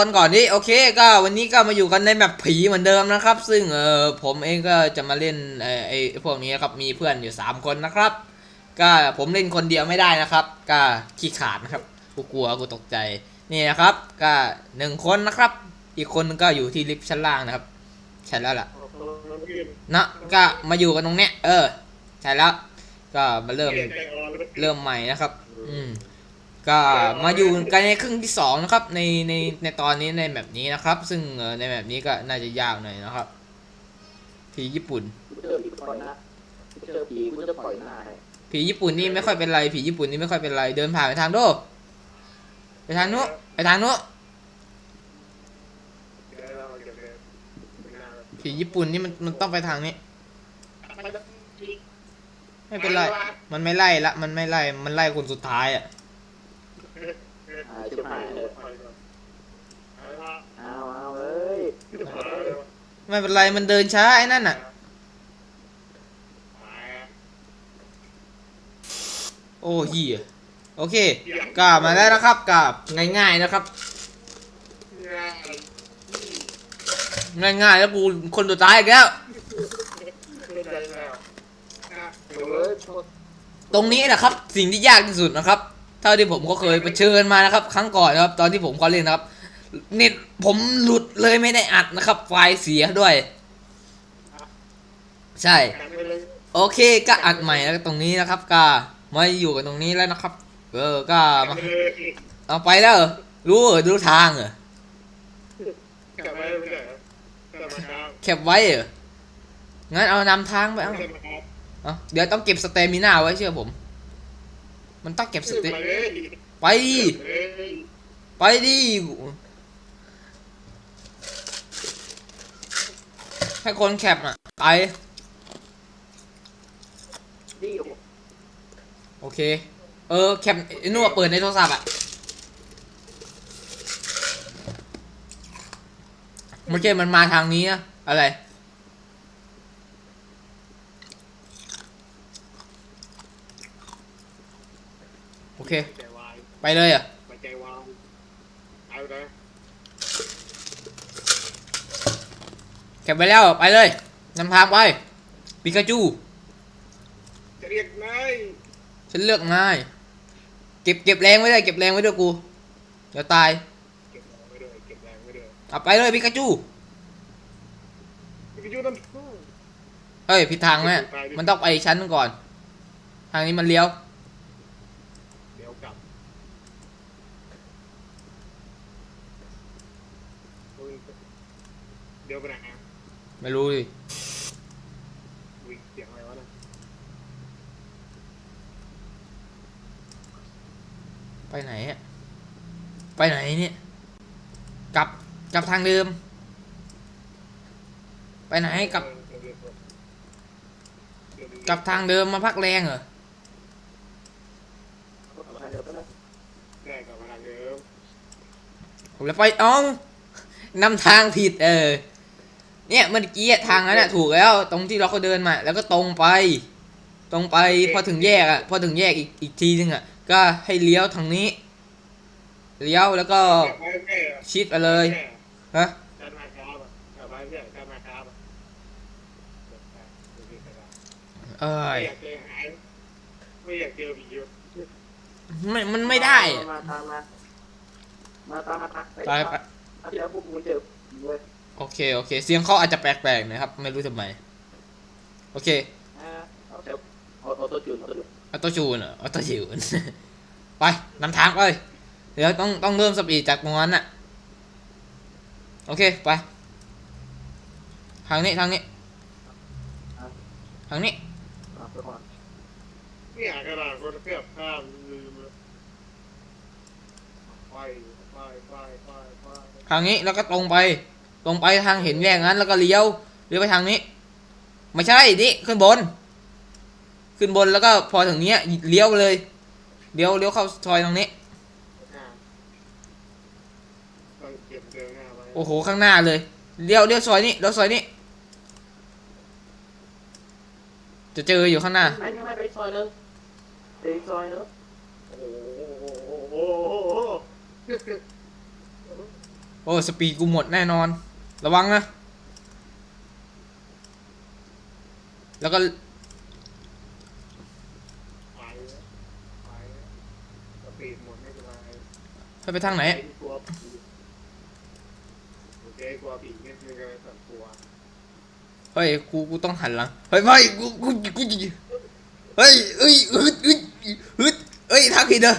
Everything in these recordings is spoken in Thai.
กันก่อนดิโอเคก็วันนี้ก็มาอยู่กันในแบบผีเหมือนเดิมนะครับ ซึ่งเออผมเองก็จะมาเล่นเออไอพวกนี้ครับมีเพื่อนอยู่สามคนนะครับ ก็ผมเล่นคนเดียวไม่ได้นะครับ ก็ขี้ขาดนะครับกูกลัวกูตกใจนี่นะครับก็หนึ่งคนนะครับ อีกคนก็อยู่ที่ลิฟต์ชั้นล่างนะครับใช่แล้วล่ะนะก็มาอยู่กันตรงเนี้ยเออใช่แล้ว ก็มาเริ่มเริ่มใหม่นะครับ อืม ก็มาอยู่กันในครึ่งที่สองนะครับในในในตอนนี้ในแบบนี้นะครับ ซึ่งเอ่อในแบบนี้ก็น่าจะยากหน่อยนะครับ ผีญี่ปุ่นกูเจอผีก่อนนะกูเจอผีกูจะปล่อยหน้าให้ผีญี่ปุ่นนี่ไม่ค่อยเป็นไรผีญี่ปุ่นนี่ไม่ค่อยเป็นไรเดินผ่านไปทางโน้นไปทางโน้นไปทางโน้นผีญี่ปุ่นนี่มันมันต้องไปทางนี้ไม่เป็นไร มันไม่ไล่ละ มันไม่ไล่ มันไล่คนสุดท้ายอะ อาชิบหายเลยเอาเอาเอ้ยไม่เป็นไรมันเดินช้าไอ้นั่นน่ะ โอ้เหี้ยโอเคกลับมาแล้วนะครับกลับง่ายๆนะครับ ง่ายๆแล้วกูคนสุดท้ายอีกแล้ว ตรงนี้นะครับ สิ่งที่ยากที่สุดนะครับ เท่าที่ผมก็เคยเผชิญมานะครับ ครั้งก่อนนะครับ ตอนที่ผมเขาเล่นนะครับเน็ตผมหลุดเลยไม่ได้อัดนะครับ ไฟล์เสียด้วย ใช่ โอเคก็อัดใหม่แล้วตรงนี้นะครับก็มาอยู่กันตรงนี้แล้วนะครับ เออก็มาเอาไปแล้วเหรอรู้เหรอรู้ทางเหรอแคปไว้เหรองั้นเอานำทางไปเอาเอาเดี๋ยวต้องเก็บสเตมิน่าไว้เชื่อผม มันต้องเก็บสเตไปดิไปดิให้คนแคปอะ ไปนี่โอเค เออ แคปไอ้นู่นอะเปิดในโทรศัพท์อะเมื่อกี้มันมาทางนี้อะอะไร โอเคไปเลยอะแคปไปแล้วไปเลยนำทางไปปิกาจูจะเรียกนายฉันเลือกนายเก็บเก็บแรงไว้ด้วยเก็บแรงไว้ด้วยกูเดี๋ยวตายเก็บแรงไว้ด้วยเก็บแรงไว้ด้วยเอาไปเลยปิกาจูพิจูนั่นเฮ้ยผิดทางแม่มันต้องไปอีกชั้นหนึงก่อน ทางนี้มันเลี้ยว เดี๋ยวกลับ เดี๋ยวไปไหนไม่รู้ดิวิ่งเสียงอะไรวะนะไปไหนอะไปไหนเนี่ยกลับกลับทางเดิม ไปไหนกลับกลับทางเดิมมาพักแรงเหรอเดี๋ยวก็ได้ได้กลับมาทางเดิมผมเลยไปเอ้านำทางผิดเออ เนี่ยเมื่อกี้ทางนั้นอะถูกแล้วตรงที่เราก็เดินมา แล้วก็ตรงไป ตรงไปพอถึงแยกอะพอถึงแยกอีกอีกทีนึงอะก็ให้เลี้ยวทางนี้ เลี้ยวแล้วก็กลับมาแค่ชิดไปเลยฮะการมาครับกลับมาแค่การมาครับเอ้ไม่ยอยากเจอหายไม่อยากเจอผีอยู่ไม่มันไม่ได้อะมาตามมามาตามมาตามไปไปอาทิตย์แล้วพวกกูเจอผีเว้ย โอเค โอเค เสียงเขาอาจจะแปลกๆนะครับ ไม่รู้ทำไม โอเคอ่าเอาเดี๋ยวเอาเอาตัวจุดเอาตัวจุดออโต้จูนเหรอออโต้จูน ไปนำทางไปเดี๋ยวต้องต้องเริ่มสปีดจากตรงนั้นน่ะ โอเค ไป ทางนี้ทางนี้ ทางนี้ เอาไปก่อนไม่อยากกระดาษคนเกือบข้ามลืมไปไปไปไปไปทางนี้แล้วก็ตรงไป ตรงไปทางเห็นแยกนั้นแล้วก็เลี้ยวเลี้ยวไปทางนี้ ไม่ใช่ดิขึ้นบน ขึ้นบนแล้วก็พอถึงเนี้ยเลี้ยวไปเลยเลี้ยวเลี้ยวเข้าซอยตรงนี้ต้องเก็บเดินหน้าไว้โอ้โหข้างหน้าเลยเลี้ยวเลี้ยวซอยนี้เลี้ยวซอยนี้จะเจออยู่ข้างหน้าไม่ไม่ไม่ไปซอยนึงไปซอยนึงโอ้โหโอ้สปีดกูหมดแน่นอน ระวังนะ แล้วก็ไปไปทางไหน เฮ้ย กู กูต้องหันหลัง เฮ้ยไม่กู กู กู เฮ้ยเอ้ยฮึดฮึดฮึดเอ้ยทักผิดเด้อ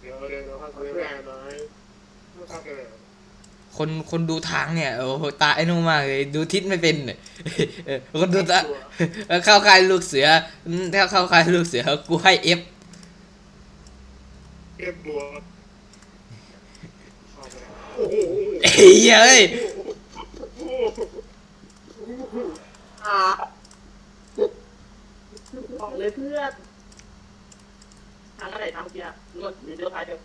เดี๋ยวเดี๋ยวเดี๋ยวพักเพื่อนหน่อยไม่พักเลย คนคนดูทางเนี่ยโอ้โหตาไอ้นู่นมากเลยดูทิศไม่เป็นเนี่ยเออคนดูตาเออเข้าค่ายลูกเสืออืมถ้าเข้าค่ายลูกเสือกูให้เอฟเก็บบัวเข้าไปโอ้โหเฮ้ยเอ้ยอ่าบอกเลยเพื่อนทางอะไรทางเกียร์รถหรือเดี๋ยวไปเดี๋ยว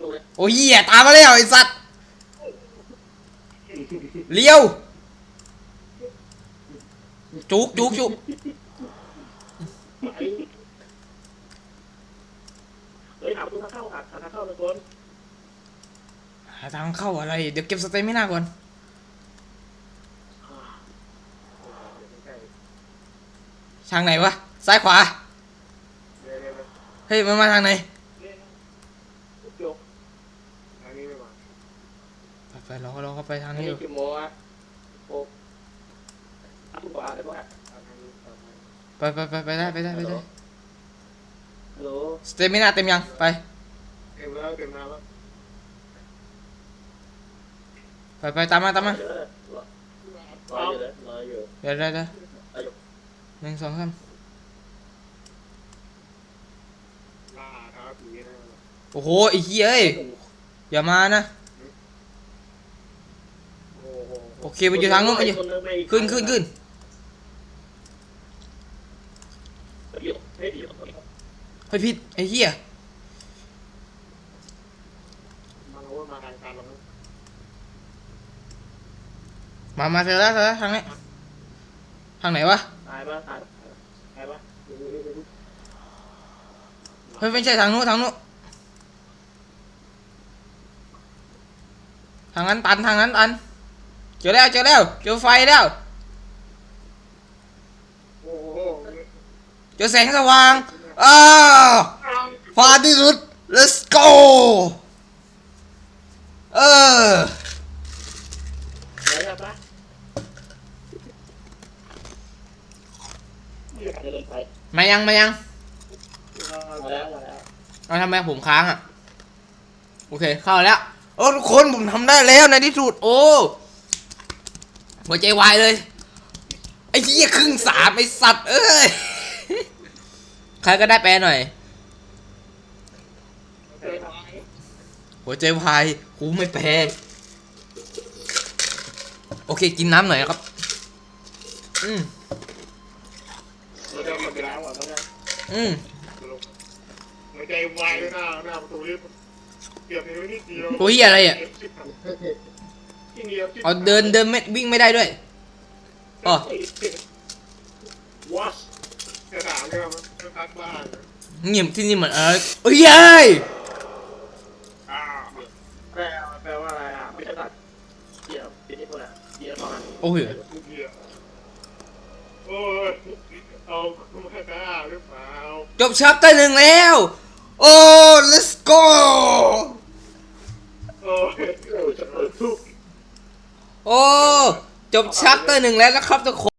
ดูเลยโอ้ยเหี้ยตามมาแล้วไอ้สัตว์ เลี้ยว จุกจุกจุกเฮ้ยหาประตูทางเข้าหาทางเข้าทุกคนหาทางเข้าอะไร เดี๋ยวเก็บสเตมิน่าก่อนทางไหนวะ ซ้ายขวาเดี๋ยวเดี๋ยวเดี๋ยวเฮ้ย มันมาทางไหน ยก อันนี้ไม่มา ไปไป เราเราเข้าไปทางอันนี้อนี้ยู่กี่โมงอะโอ้ทำกว่าเลยพวกอะอันนี้อันนี้ไปไปไปไปได้ไปได้ไปได้ฮัลโหลสเตมิน่าเต็มยัง ไป เต็มแล้วเต็มแล้วไปไปตามมาตามมารออยู่เลยรออยู่เดี๋ยวเดี๋ยวเดี๋ยวอายุหนึ่งสองสามล่าท้าผีนะโอ้โหไอ้เหี้ยเอ้ยอย่ามานะ โอ้ โอเคไปอยู่ทางนู้นไปอยู่ขึ้นขึ้นขึ้นไปอยู่ให้ดีเฮ้ยผิดไอ้เหี้ยมามาทางการเรามา มาเจอแล้วเจอแล้วทางนี้ทางไหนวะตายปะตายตายปะเฮ้ยไม่ใช่ทางนู้นทางนู้นทางนั้นตันทางนั้นตัน เจอแล้วเจอแล้วเจอไฟแล้วโอ้โหเจอแสงสว่างอ้าฟาที่สุด let's go เออไหนปะเดินไปมายังมายังมาแล้วมาแล้วเอาทำไมผมค้างอะ โอเคเข้าแล้ว โอ้ทุกคนผมทำได้แล้วในที่สุดโอ้ หัวใจวายเลย ไอ้ที่ครึ่งสามไอ้สัตว์เอ้ย ใครก็ได้แปลหน่อย หัวใจวายกูไม่แปลโอเค กินน้ำหน่อยนะครับ อืมเราจะมาเป็นแล้วอะมันอืมหัวใจวายเลยหน้าหน้าประตูลิฟต์เกือบนิ้วนิดเดียวตัวเหี้ยอะไรอะที่ เดียวเอาเดินเดินไม่วิ่งไม่ได้ด้วยอ๋อวัชกระดาษเนี่ยมันจะพักบ้านเงียบที่นี่เหมือนอะไรเอ้ยเย้ยอ่าแปลแปลว่าอะไรอะไม่ใช่ตัดเกี่ยวที่นี่คนอะเกี่ยวมาโอ้ยทุกเดียวโอ้ยเอามาฆ่าหรือเปล่าจบชัปเตอร์หนึ่งแล้ว โอ้ let's go โอ้ยทุก โอ้ จบชัปเตอร์หนึ่งแล้วนะครับทุกคน